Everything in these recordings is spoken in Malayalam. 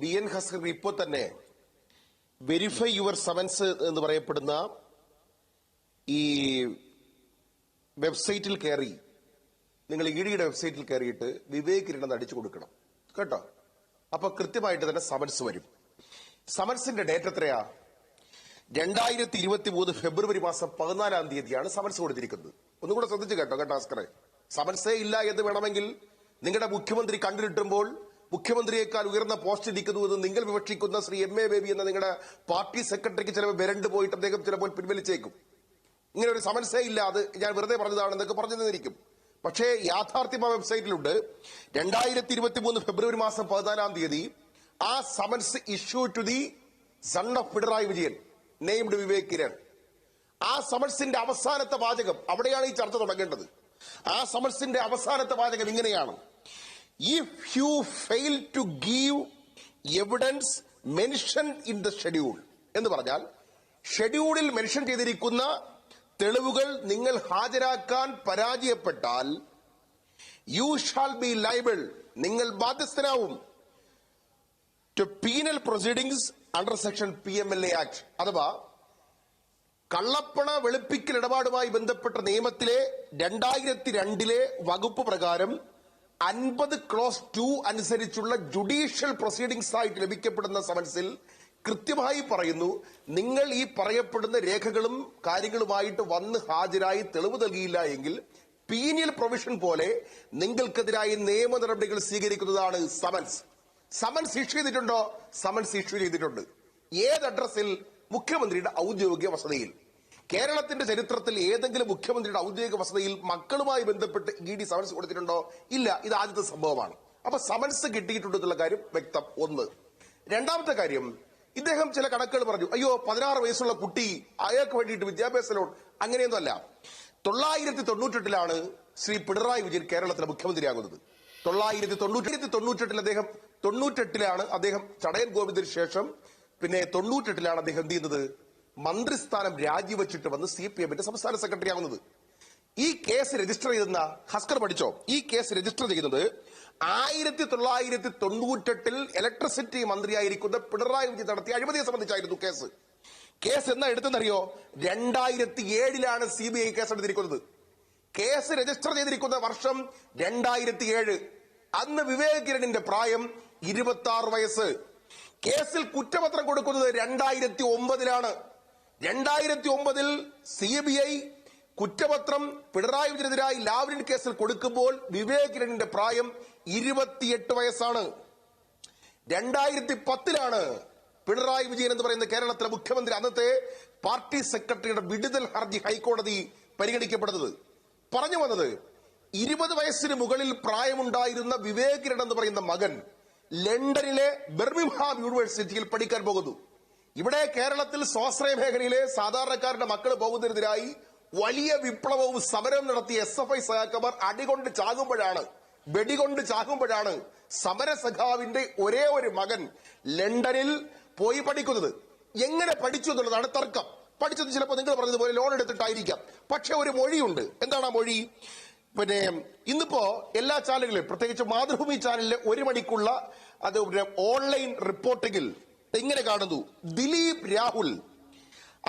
ബി എൻ ഹസ്കർ ഇപ്പോൾ തന്നെ വെരിഫൈ യുവർ സമൻസ് എന്ന് പറയപ്പെടുന്ന ഈ വെബ്സൈറ്റിൽ കയറി നിങ്ങൾ ഇ ഡിയുടെ വെബ്സൈറ്റിൽ കയറിയിട്ട് വിവേക് ഇരണം അടിച്ചു കൊടുക്കണം. കേട്ടോ? അപ്പൊ കൃത്യമായിട്ട് തന്നെ സമൻസ് വരും. സമൻസിന്റെ ഡേറ്റ് എത്രയാ? രണ്ടായിരത്തി ഇരുപത്തി മൂന്ന് ഫെബ്രുവരി മാസം പതിനാലാം തീയതിയാണ് സമൻസ് കൊടുത്തിരിക്കുന്നത്. ഒന്നുകൂടെ ശ്രദ്ധിച്ചു കേട്ടോ കേട്ടോ ആസ്കറെ സമൻസേ ഇല്ല എന്ന് വേണമെങ്കിൽ നിങ്ങളുടെ മുഖ്യമന്ത്രി കണ്ടിട്ടുമ്പോൾ മുഖ്യമന്ത്രിയേക്കാൾ ഉയർന്ന പോസ്റ്റ് ഇരിക്കുന്നു എന്ന് നിങ്ങൾ വിവക്ഷിക്കുന്ന ശ്രീ എം എ ബേബി എന്ന നിങ്ങളുടെ പാർട്ടി സെക്രട്ടറിക്ക് ചിലപ്പോൾ വിരണ്ടു പോയിട്ട് അദ്ദേഹം ചിലപ്പോൾ പിൻവലിച്ചേക്കും. ഇങ്ങനെ ഒരു സമൻസേ ഇല്ല അത്. ഞാൻ വെറുതെ പറഞ്ഞതാണെന്നൊക്കെ പറഞ്ഞു തന്നിരിക്കും. പക്ഷേ യാഥാർത്ഥ്യം ആ വെബ്സൈറ്റിലുണ്ട്. രണ്ടായിരത്തി ഇരുപത്തി മൂന്ന് ഫെബ്രുവരി മാസം പതിനാലാം തീയതി ആ summons issue to the son of Pinarayi Vijayan named Vivek Kiran. ആ സമൻസിന്റെ അവസാനത്തെ വാചകം അവിടെയാണ് ഈ ചർച്ച തുടങ്ങേണ്ടത്. ആ സമൻസിന്റെ അവസാനത്തെ വാചകം ഇങ്ങനെയാണ്. If you fail to give evidence mentioned in the schedule എന്ന് പറഞ്ഞാൽ ഷെഡ്യൂളിൽ മെൻഷൻ ചെയ്തിരിക്കുന്ന തെളിവുകൾ നിങ്ങൾ ഹാജരാക്കാൻ പരാജയപ്പെട്ടാൽ യു ഷാൽ ബി ലൈബിൾ നിങ്ങൾ ബാധ്യസ്ഥനാവും. To penal proceedings under section P M L A act അഥവാ കള്ളപ്പണ വെളുപ്പിക്കൽ ഇടപാടുമായി ബന്ധപ്പെട്ട നിയമത്തിലെ രണ്ടായിരത്തി രണ്ടിലെ വകുപ്പ് പ്രകാരം അൻപത് ക്ലോസ് ടു അനുസരിച്ചുള്ള ജുഡീഷ്യൽ പ്രൊസീഡിംഗ്സ് ആയിട്ട് ലഭിക്കപ്പെടുന്ന സമൻസിൽ കൃത്യമായി പറയുന്നു നിങ്ങൾ ഈ പറയപ്പെടുന്ന രേഖകളും കാര്യങ്ങളുമായിട്ട് വന്ന് ഹാജരായി തെളിവ് നൽകിയില്ല എങ്കിൽ പീനിയൽ പ്രൊവിഷൻ പോലെ നിങ്ങൾക്കെതിരായി നിയമ നടപടികൾ സ്വീകരിക്കുന്നതാണ് സമൻസ്. സമൻസ് ഇഷ്യൂ ചെയ്തിട്ടുണ്ടോ? സമൻസ് ഇഷ്യൂ ചെയ്തിട്ടുണ്ട്. ഏത് അഡ്രസ്സിൽ? മുഖ്യമന്ത്രിയുടെ ഔദ്യോഗിക വസതിയിൽ. കേരളത്തിന്റെ ചരിത്രത്തിൽ ഏതെങ്കിലും മുഖ്യമന്ത്രിയുടെ ഔദ്യോഗിക വസതിയിൽ മക്കളുമായി ബന്ധപ്പെട്ട് ഇ ഡി സമൻസ് കൊടുത്തിട്ടുണ്ടോ? ഇല്ല ഇത് ആദ്യത്തെ സംഭവമാണ്. അപ്പൊ സമൻസ് കിട്ടിയിട്ടുണ്ടെന്നുള്ള കാര്യം വ്യക്തം. ഒന്ന്. രണ്ടാമത്തെ കാര്യം ഇദ്ദേഹം ചില കണക്കുകൾ പറഞ്ഞു. അയ്യോ പതിനാറ് വയസ്സുള്ള കുട്ടി അയാൾക്ക് വേണ്ടിയിട്ട് വിദ്യാഭ്യാസ ലോൺ അങ്ങനെയൊന്നും അല്ല. തൊള്ളായിരത്തി തൊണ്ണൂറ്റെട്ടിലാണ് ശ്രീ പിണറായി വിജയൻ കേരളത്തിലെ മുഖ്യമന്ത്രിയാകുന്നത്. തൊള്ളായിരത്തി തൊണ്ണൂറ്റി തൊണ്ണൂറ്റെട്ടിൽ അദ്ദേഹം തൊണ്ണൂറ്റെട്ടിലാണ് അദ്ദേഹം ചടയൻ ഗോവിന്ദന് ശേഷം പിന്നെ തൊണ്ണൂറ്റെട്ടിലാണ് അദ്ദേഹം എന്ത് ചെയ്യുന്നത്? മന്ത്രിസ്ഥാനം രാജിവെച്ചിട്ട് വന്ന് സി പി എമ്മിന്റെ സംസ്ഥാന സെക്രട്ടറി ആവുന്നത്. ഈ കേസ് രജിസ്റ്റർ ചെയ്തെന്ന ഹസ്കർ പഠിച്ചോ? ഈ കേസ് രജിസ്റ്റർ ചെയ്യുന്നത് ആയിരത്തി തൊള്ളായിരത്തി തൊണ്ണൂറ്റെട്ടിൽ ഇലക്ട്രിസിറ്റി മന്ത്രിയായിരിക്കുന്ന പിണറായി വിജയൻ നടത്തിയ അഴിമതിയെ സംബന്ധിച്ചായിരുന്നു കേസ്. കേസ് എന്നാ എടുത്തെന്നറിയോ? രണ്ടായിരത്തി ഏഴിലാണ് സി ബി ഐ കേസ് എടുത്തിരിക്കുന്നത്. കേസ് രജിസ്റ്റർ ചെയ്തിരിക്കുന്ന വർഷം രണ്ടായിരത്തി ഏഴ് അന്ന് വിവേക് കിരണിന്റെ പ്രായം ഇരുപത്തി വയസ്സ്. കേസിൽ കുറ്റപത്രം കൊടുക്കുന്നത് രണ്ടായിരത്തി ഒമ്പതിലാണ് രണ്ടായിരത്തി ഒമ്പതിൽ സി ബി ഐ കുറ്റപത്രം പിണറായി വിജയനെതിരായി ലാവ്ലിൻ കേസിൽ കൊടുക്കുമ്പോൾ വിവേക് കിരണിന്റെ പ്രായം ഇരുപത്തിയെട്ട് വയസ്സാണ്. രണ്ടായിരത്തി പത്തിലാണ് പിണറായി വിജയൻ എന്ന് പറയുന്ന കേരളത്തിലെ മുഖ്യമന്ത്രി അന്നത്തെ പാർട്ടി സെക്രട്ടറിയുടെ വിടുതൽ ഹർജി ഹൈക്കോടതി പരിഗണിക്കപ്പെടുന്നത് പറഞ്ഞു വന്നത് ഇരുപത് വയസ്സിന് മുകളിൽ പ്രായമുണ്ടായിരുന്ന വിവേക് എന്ന് പറയുന്ന മകൻ ലണ്ടനിലെ ബെർമിംഹാം യൂണിവേഴ്സിറ്റിയിൽ പഠിക്കാൻ പോകുന്നു. ഇവിടെ കേരളത്തിൽ സ്വാശ്രയ മേഖലയിലെ സാധാരണക്കാരുടെ മക്കൾ പോകുന്നതിനെതിരായി വലിയ വിപ്ലവവും സമരവും നടത്തിയ എസ് എഫ് ഐ സഹാക്കന്മാർ അടികൊണ്ട് ചാകുമ്പോഴാണ് വെടികൊണ്ട് ചാകുമ്പോഴാണ് സമരസഖാവിന്റെ ഒരേ ഒരു മകൻ ലണ്ടനിൽ പോയി പഠിക്കുന്നത്. എങ്ങനെ പഠിച്ചു എന്നുള്ളതാണ് തർക്കം. പഠിച്ചത് ചിലപ്പോൾ നിങ്ങൾ പറഞ്ഞതുപോലെ ലോൺ എടുത്തിട്ടായിരിക്കാം. പക്ഷെ ഒരു മൊഴിയുണ്ട്. എന്താണ് ആ മൊഴി? പിന്നെ ഇന്നിപ്പോ എല്ലാ ചാനലുകളിലും പ്രത്യേകിച്ച് മാതൃഭൂമി ചാനലിലെ ഒരു മണിക്കുള്ള അത് ഓൺലൈൻ റിപ്പോർട്ടിങ്ങിൽ ഇങ്ങനെ കാണുന്നു. ദിലീപ് രാഹുൽ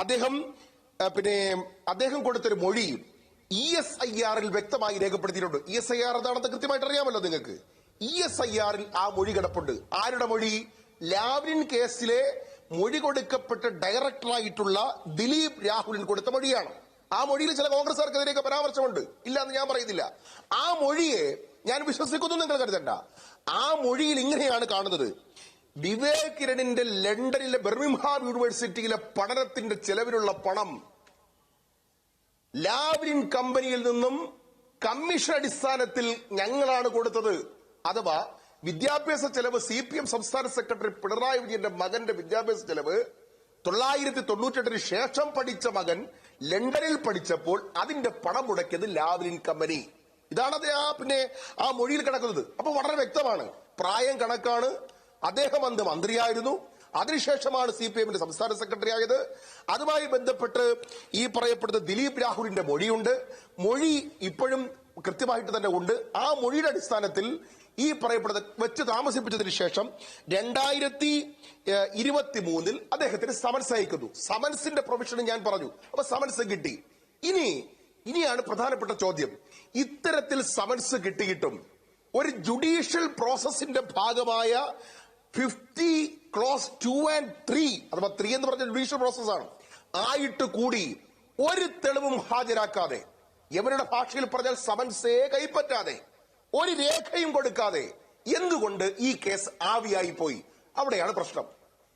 അദ്ദേഹം പിന്നെ അദ്ദേഹം കൊടുത്തൊരു മൊഴി ഇ എസ് ഐ ആറിൽ വ്യക്തമായി രേഖപ്പെടുത്തിയിട്ടുണ്ട്. ഇ എസ് ഐ ആർ എന്താണെന്ന് കൃത്യമായിട്ട് അറിയാമല്ലോ നിങ്ങൾക്ക്. ഇ എസ് ഐ ആറിൽ ആ മൊഴി കിടപ്പുണ്ട്. ആരുടെ മൊഴി? ലാവ്ലിൻ കേസിലെ മൊഴി കൊടുക്കപ്പെട്ട ഡയറക്ടറായിട്ടുള്ള ദിലീപ് രാഹുലിന് കൊടുത്ത മൊഴിയാണ്. ആ മൊഴിയിൽ ചില കോൺഗ്രസുകാർക്കെതിരെയൊക്കെ പരാമർശമുണ്ട്. ഇല്ല എന്ന് ഞാൻ പറയുന്നില്ല. ആ മൊഴിയെ ഞാൻ വിശ്വസിക്കുന്നു നിങ്ങൾ കരുതണ്ട. ആ മൊഴിയിൽ ഇങ്ങനെയാണ് കാണുന്നത്. വിവേക് കിരണിന്റെ ലണ്ടനിലെ ബെർമിംഹാം യൂണിവേഴ്സിറ്റിയിലെ പഠനത്തിന്റെ ചെലവിലുള്ള പണം ലാവ്ലിൻ കമ്പനിയിൽ നിന്നും കമ്മീഷൻ അടിസ്ഥാനത്തിൽ ഞങ്ങളാണ് കൊടുത്തത്. അഥവാ വിദ്യാഭ്യാസ ചെലവ് സി പി എം സംസ്ഥാന സെക്രട്ടറി പിണറായി വിജയന്റെ മകന്റെ വിദ്യാഭ്യാസ ചെലവ് തൊള്ളായിരത്തി തൊണ്ണൂറ്റെട്ടിന് ശേഷം പഠിച്ച മകൻ ലണ്ടനിൽ പഠിച്ചപ്പോൾ അതിന്റെ പണം മുടക്കിയത് ലാവ്ലിൻ കമ്പനി. ഇതാണ് അത് ആ പിന്നെ ആ മൊഴിയിൽ കിടക്കുന്നത്. അപ്പൊ വളരെ വ്യക്തമാണ്. പ്രായം കണക്കാണ്. അദ്ദേഹം അന്ന് മന്ത്രിയായിരുന്നു. അതിനുശേഷമാണ് സി പി എമ്മിന്റെ സംസ്ഥാന സെക്രട്ടറി ആയത് അതുമായി ബന്ധപ്പെട്ട് ഈ പറയപ്പെടുന്ന ദിലീപ് രാഹുലിന്റെ മൊഴിയുണ്ട്. മൊഴി ഇപ്പോഴും കൃത്യമായിട്ട് തന്നെ ഉണ്ട്. ആ മൊഴിയുടെ അടിസ്ഥാനത്തിൽ ഈ പറയപ്പെടുന്ന വെച്ച് താമസിപ്പിച്ചതിന് ശേഷം രണ്ടായിരത്തി ഇരുപത്തി മൂന്നിൽ അദ്ദേഹത്തിന് സമൻസ് അയക്കുന്നു. സമൻസിന്റെ പ്രൊവിഷൻ ഞാൻ പറഞ്ഞു. അപ്പൊ സമൻസ് കിട്ടി. ഇനി ഇനിയാണ് പ്രധാനപ്പെട്ട ചോദ്യം. ഇത്തരത്തിൽ സമൻസ് കിട്ടിയിട്ടും ഒരു ജുഡീഷ്യൽ പ്രോസസിന്റെ ഭാഗമായ fifty clause two and three അഥവാ ത്രീ എന്ന് പറഞ്ഞ ജുഡീഷ്യൽ പ്രോസസ്സാണ് ആയിട്ട് കൂടി ഒരു തെളിവും ഹാജരാക്കാതെ എവരുടെ ഭാഷയിൽ പറഞ്ഞാൽ സമൻസേ കൈപ്പറ്റാതെ ഒരു രേഖയും കൊടുക്കാതെ എന്തുകൊണ്ട് ഈ കേസ് ആവിയായി പോയി? അവിടെയാണ് പ്രശ്നം.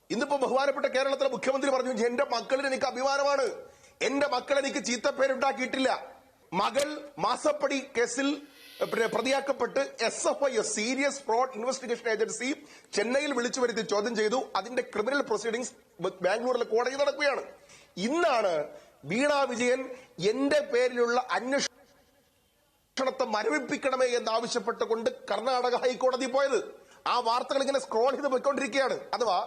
ഇന്നിപ്പോ ബഹുമാനപ്പെട്ട കേരളത്തിലെ മുഖ്യമന്ത്രി പറഞ്ഞു എന്റെ മക്കളിൽ എനിക്ക് അഭിമാനമാണ്. എന്റെ മക്കൾ എനിക്ക് ചീത്തപ്പേരുണ്ടാക്കിയിട്ടില്ല. മകൾ മാസപ്പടി കേസിൽ പ്രതിയാക്കപ്പെട്ട് S F I serious fraud investigation agency ചെന്നൈയിൽ വിളിച്ചു വരുത്തി ചോദ്യം ചെയ്തു. അതിന്റെ ക്രിമിനൽ പ്രൊസീഡിംഗ്സ് ബാംഗ്ലൂരിലെ കോടതി നടക്കുകയാണ്. ഇന്നാണ് വീണ വിജയൻ എന്റെ പേരിലുള്ള അന്വേഷണത്തെ മരവിപ്പിക്കണമേ എന്നാവശ്യപ്പെട്ടുകൊണ്ട് കർണാടക ഹൈക്കോടതി പോയത്. ആ വാർത്തകൾ ഇങ്ങനെ സ്ക്രോൾ ചെയ്ത് പോയിക്കൊണ്ടിരിക്കുകയാണ്. അഥവാ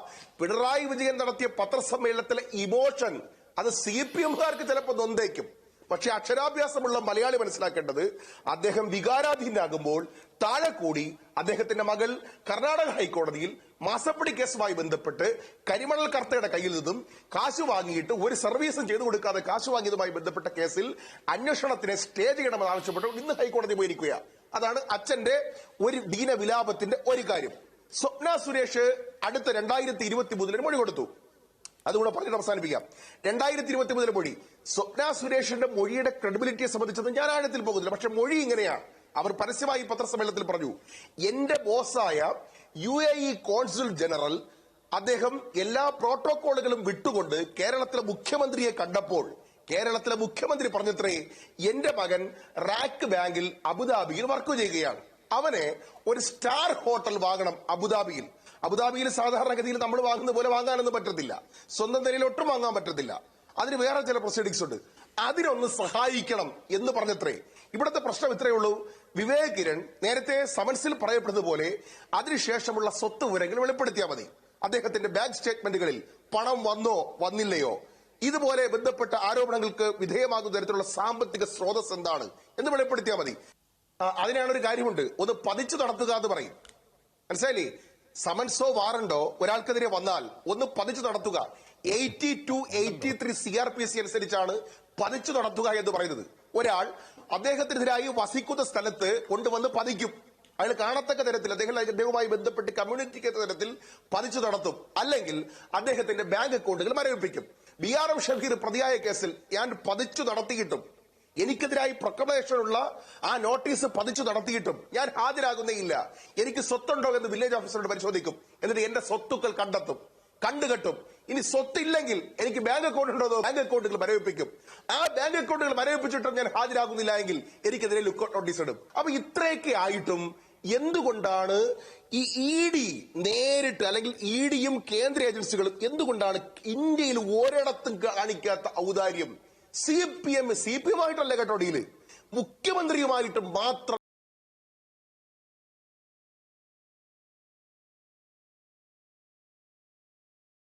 പിണറായി വിജയൻ നടത്തിയ പത്രസമ്മേളനത്തിലെ ഇമോഷൻ അത് സി പി എംകാർക്ക് ചിലപ്പോൾ നൊന്തേക്കും. പക്ഷെ അക്ഷരാഭ്യാസമുള്ള മലയാളി മനസ്സിലാക്കേണ്ടത് അദ്ദേഹം വികാരാധീനാകുമ്പോൾ താഴെ കൂടി അദ്ദേഹത്തിന്റെ മകൾ കർണാടക ഹൈക്കോടതിയിൽ മാസപ്പടി കേസുമായി ബന്ധപ്പെട്ട് കരിമണൽ കർത്തയുടെ കയ്യിൽ നിന്നും കാശ് വാങ്ങിയിട്ട് ഒരു സർവീസും ചെയ്തു കൊടുക്കാതെ കാശ് വാങ്ങിയതുമായി ബന്ധപ്പെട്ട കേസിൽ അന്വേഷണത്തിനെ സ്റ്റേ ചെയ്യണമെന്ന് ആവശ്യപ്പെട്ടു ഇന്ന് ഹൈക്കോടതി പോയിരിക്കുക അതാണ് അച്ഛന്റെ ഒരു ദീന വിലാപത്തിന്റെ ഒരു കാര്യം. സ്വപ്ന സുരേഷ് അടുത്ത രണ്ടായിരത്തി ഇരുപത്തി മൂന്നിന് മൊഴി കൊടുത്തു. അതുകൂടെ പറഞ്ഞിട്ട് അവസാനിപ്പിക്കാം. രണ്ടായിരത്തി ഇരുപത്തി മൂന്നിലെ മൊഴി. സ്വപ്ന സുരേഷിന്റെ മൊഴിയുടെ ക്രെഡിബിലിറ്റിയെ സംബന്ധിച്ചത് ഞാൻ ആഴത്തിൽ പോകുന്നില്ല. പക്ഷെ മൊഴി ഇങ്ങനെയാണ് അവർ പരസ്യമായി പത്രസമ്മേളനത്തിൽ പറഞ്ഞു എന്റെ ബോസായ U A E consul general അദ്ദേഹം എല്ലാ പ്രോട്ടോകോളുകളും വിട്ടുകൊണ്ട് കേരളത്തിലെ മുഖ്യമന്ത്രിയെ കണ്ടപ്പോൾ കേരളത്തിലെ മുഖ്യമന്ത്രി പറഞ്ഞത്രേ എന്റെ മകൻ റാക്ക് ബാങ്കിൽ അബുദാബിയിൽ വർക്ക് ചെയ്യുകയാണ്. അവനെ ഒരു സ്റ്റാർ ഹോട്ടൽ വാങ്ങണം അബുദാബിയിൽ. അബുദാബിയിൽ സാധാരണഗതിയിൽ നമ്മൾ വാങ്ങുന്ന പോലെ വാങ്ങാനൊന്നും പറ്റത്തില്ല. സ്വന്തം നിലയിൽ ഒട്ടും വാങ്ങാൻ പറ്റത്തില്ല. അതിന് വേറെ ചില പ്രൊസീഡിങ്സ് ഉണ്ട്. അതിനൊന്ന് സഹായിക്കണം എന്ന് പറഞ്ഞത്രേ. ഇവിടുത്തെ പ്രശ്നം ഇത്രയേ ഉള്ളൂ. വിവേക് കിരൺ നേരത്തെ സമൻസിൽ പറയപ്പെട്ടതുപോലെ അതിനുശേഷമുള്ള സ്വത്ത് വിവരങ്ങൾ വെളിപ്പെടുത്തിയാൽ മതി. അദ്ദേഹത്തിന്റെ ബാങ്ക് സ്റ്റേറ്റ്മെന്റുകളിൽ പണം വന്നോ വന്നില്ലയോ? ഇതുപോലെ ബന്ധപ്പെട്ട ആരോപണങ്ങൾക്ക് വിധേയമാകുന്ന തരത്തിലുള്ള സാമ്പത്തിക സ്രോതസ് എന്താണ് എന്ന് വെളിപ്പെടുത്തിയാൽ മതി. അതിനാണ് ഒരു കാര്യമുണ്ട്. ഒന്ന് പതിച്ചു നടത്തുക എന്ന് പറയും. മനസ്സിലായില്ലേ? സമൻസോ വാറണ്ടോ ഒരാൾക്കെതിരെ വന്നാൽ ഒന്ന് പതിച്ചു നടത്തുക. Eighty two eighty three C R P C അനുസരിച്ചാണ് പതിച്ചു നടത്തുക എന്ന് പറയുന്നത്. ഒരാൾ അദ്ദേഹത്തിനെതിരായി വസിക്കുന്ന സ്ഥലത്ത് കൊണ്ടുവന്ന് പതിക്കും. അയാൾ കാണത്തക്ക തരത്തിൽ അദ്ദേഹം അദ്ദേഹവുമായി ബന്ധപ്പെട്ട് കമ്മ്യൂണിറ്റിക്ക് തരത്തിൽ പതിച്ചു നടത്തും. അല്ലെങ്കിൽ അദ്ദേഹത്തിന്റെ ബാങ്ക് അക്കൗണ്ടുകൾ മരവിപ്പിക്കും. ബി ആർ എം ഷഹീർ പ്രതിയായ കേസിൽ ഞാൻ പതിച്ചു നടത്തിയിട്ടും എനിക്കെതിരായി പ്രൊക്കമേഷനുള്ള ആ നോട്ടീസ് പതിച്ചു നടത്തിയിട്ടും ഞാൻ ഹാജരാകുന്നേയില്ല. എനിക്ക് സ്വത്തുണ്ടോ എന്ന് വില്ലേജ് ഓഫീസറോട് പരിശോധിക്കും. എന്നിട്ട് എന്റെ സ്വത്തുക്കൾ കണ്ടെത്തും. കണ്ടുകെട്ടും. ഇനി സ്വത്തില്ലെങ്കിൽ എനിക്ക് ബാങ്ക് അക്കൗണ്ട് ഉണ്ടോ ബാങ്ക് അക്കൗണ്ടുകൾ മരവിപ്പിക്കും. ആ ബാങ്ക് അക്കൗണ്ടുകൾ മരവിപ്പിച്ചിട്ടും ഞാൻ ഹാജരാകുന്നില്ല എങ്കിൽ എനിക്കെതിരെ ലുക്കൗട്ട് നോട്ടീസ് ഇടും. അപ്പൊ ഇത്രയൊക്കെ ആയിട്ടും എന്തുകൊണ്ടാണ് ഈ ഇ ഡി നേരിട്ട് അല്ലെങ്കിൽ ഇ ഡിയും കേന്ദ്ര ഏജൻസികളും എന്തുകൊണ്ടാണ് ഇന്ത്യയിൽ ഒരിടത്തും കാണിക്കാത്ത ഔദാര്യം? C P M C P M ആയിട്ടല്ല കേട്ടോ ഡീൽ. മുഖ്യമന്ത്രിയുമായിട്ട് മാത്രം